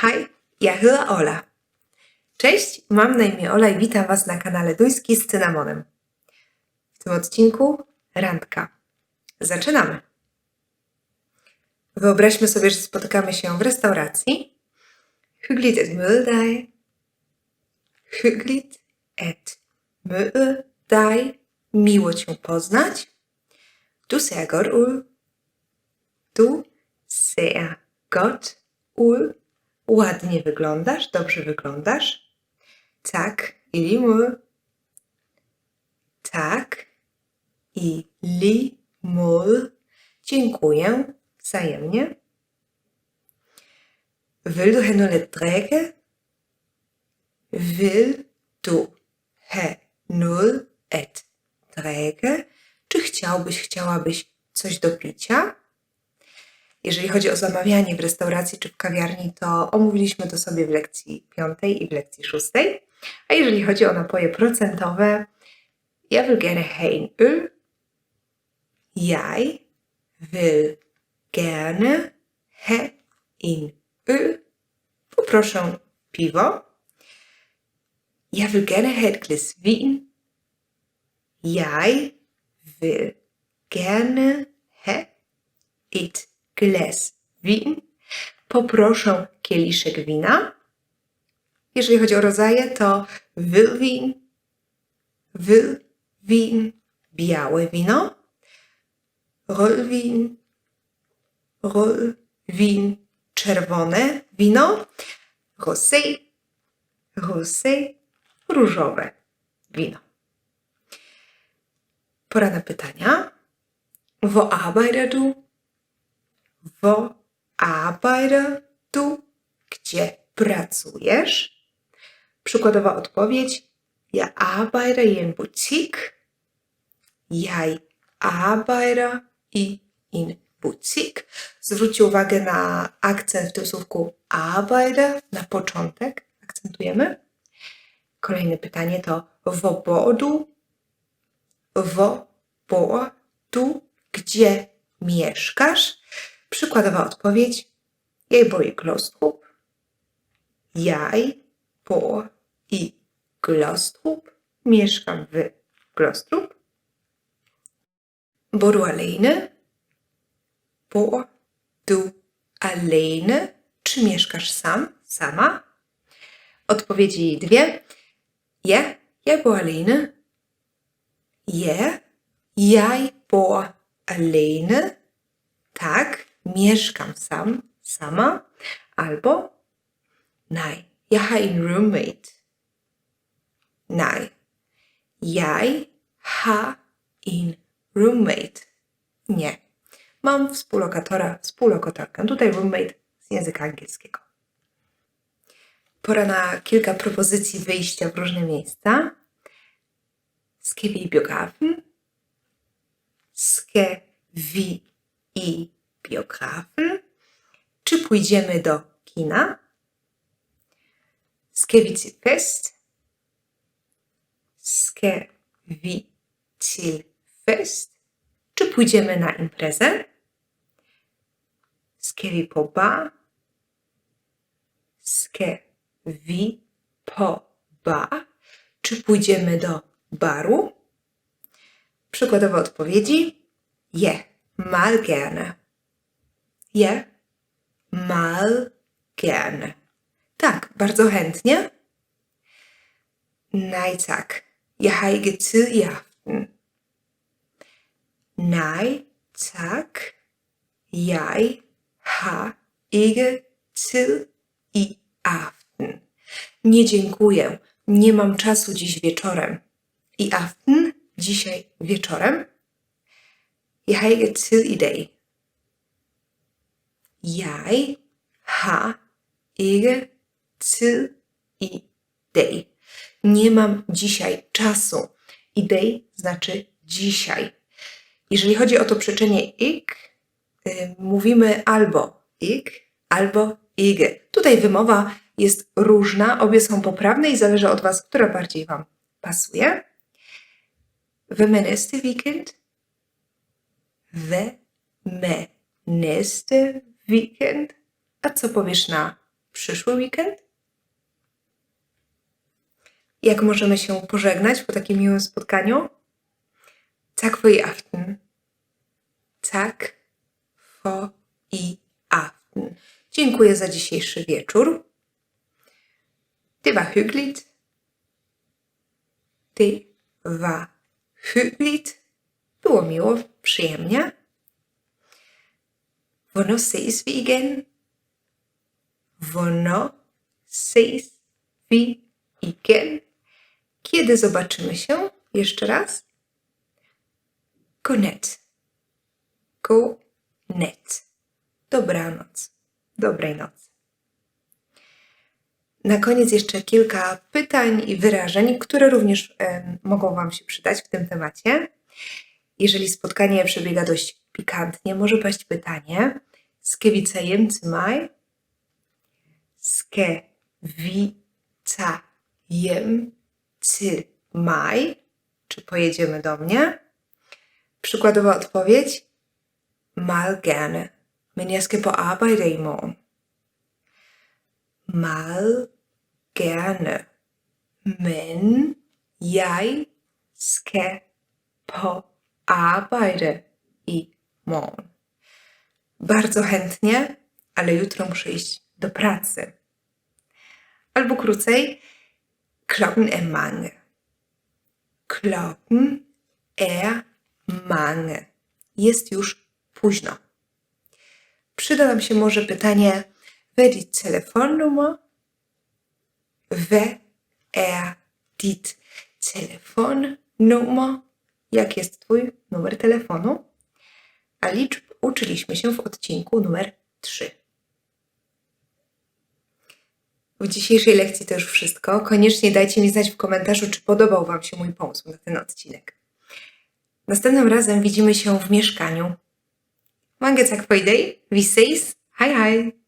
Hi, ja hedder Ola. Cześć, mam na imię Ola i witam Was na kanale Duński z cynamonem. W tym odcinku randka. Zaczynamy. Wyobraźmy sobie, że spotykamy się w restauracji. Hyggligt et møde dig. Hyggligt et dig. Miło Cię poznać. Du ser godt ud. Du ser godt ud. Ładnie wyglądasz, dobrze wyglądasz. Tak, i lige Tak, i måde. Dziękuję, wzajemnie. Vil du at drikke? Vil du at drikke? Czy chciałbyś, chciałabyś coś do picia? Jeżeli chodzi o zamawianie w restauracji czy w kawiarni, to omówiliśmy to sobie w lekcji piątej i w lekcji szóstej. A jeżeli chodzi o napoje procentowe, ja wil gerne have en øl. Jeg vil gerne have en øl. Poproszę piwo. Jeg vil gerne have et glas vin. Jeg vil gerne et glas win. Poproszę kieliszek wina. Jeżeli chodzi o rodzaje, to wylwin, wylwin, białe wino, rolwin, rolwin, czerwone wino, rosé, rosé, różowe wino. Pora na pytania. Wo arbeitet du? Wo du? Gdzie pracujesz? Przykładowa odpowiedź. Ja arbeite in Boutique. Jij arbeite i in Boutique. Zwróćcie uwagę na akcent w tym słówku arbeite na początek. Akcentujemy. Kolejne pytanie to wo bor du? Wo bor du? Gdzie mieszkasz? Przykładowa odpowiedź. Jeg bor i Glostrup. Jeg bor i Glostrup. Mieszkam w Glostrup. Bor du alene? Bor du alene? Czy mieszkasz sam, sama? Odpowiedzi dwie. Ja, jeg bor alene. Ja, jeg bor alene. Tak, mieszkam sam, sama. Albo jeg har en roommate. Nej, jeg har en roommate. Nie, mam współlokatora, współlokatorkę. Tutaj roommate z języka angielskiego. Pora na kilka propozycji wyjścia w różne miejsca. Skal vi biografen? Skal vi i biografen? Czy pójdziemy do kina? Skal vi til fest? Skal vi til fest? Czy pójdziemy na imprezę? Skal vi på bar? Skal vi på bar? Czy pójdziemy do baru? Przykładowe odpowiedzi. Je, mal gerne. Je, mal gerne. Tak, bardzo chętnie. Nej tak, jeg har ikke tid i aften. Nej tak, jeg har ikke tid i aften. Nie dziękuję, nie mam czasu dziś wieczorem. I aften, dzisiaj wieczorem. Jeg har ikke tid i. Jeg har ikke tid i dag. Nie mam dzisiaj czasu. I day znaczy dzisiaj. Jeżeli chodzi o to przyczynę ik, y, mówimy albo ik, albo ige. Tutaj wymowa jest różna, obie są poprawne i zależy od Was, która bardziej Wam pasuje. We mijn nächste weekend? We me nächste weekend? A co powiesz na przyszły weekend? Jak możemy się pożegnać po takim miłym spotkaniu? Tak i aften. Tak for i aften. Dziękuję za dzisiejszy wieczór. Det var hyggeligt. Det var hyggeligt. Było miło, przyjemnie. Hvornår ses vi igen? Hvornår ses vi igen? Kiedy zobaczymy się? Jeszcze raz. Godnat. Godnat. Dobranoc. Dobrej nocy. Na koniec jeszcze kilka pytań i wyrażeń, które również em, mogą Wam się przydać w tym temacie. Jeżeli spotkanie przebiega dość pikantnie, może paść pytanie? Skal vi tage hjem til mig? Czy pojedziemy do mnie? Przykładowa odpowiedź: Meget gerne, men jeg skal på arbejde i morgen. Meget gerne, men jeg skal på arbejde i morgen. Bardzo chętnie, ale jutro muszę iść do pracy. Albo krócej, klokken er mange. Klokken er mange. Jest już późno. Przyda nam się może pytanie, hvad er dit telefonnummer? Hvad er dit telefonnummer? Jak jest Twój numer telefonu? A liczb uczyliśmy się w odcinku numer 3. W dzisiejszej lekcji to już wszystko. Koniecznie dajcie mi znać w komentarzu, czy podobał Wam się mój pomysł na ten odcinek. Następnym razem widzimy się w mieszkaniu. Mange tak for i dag. Vi ses. Hej hej.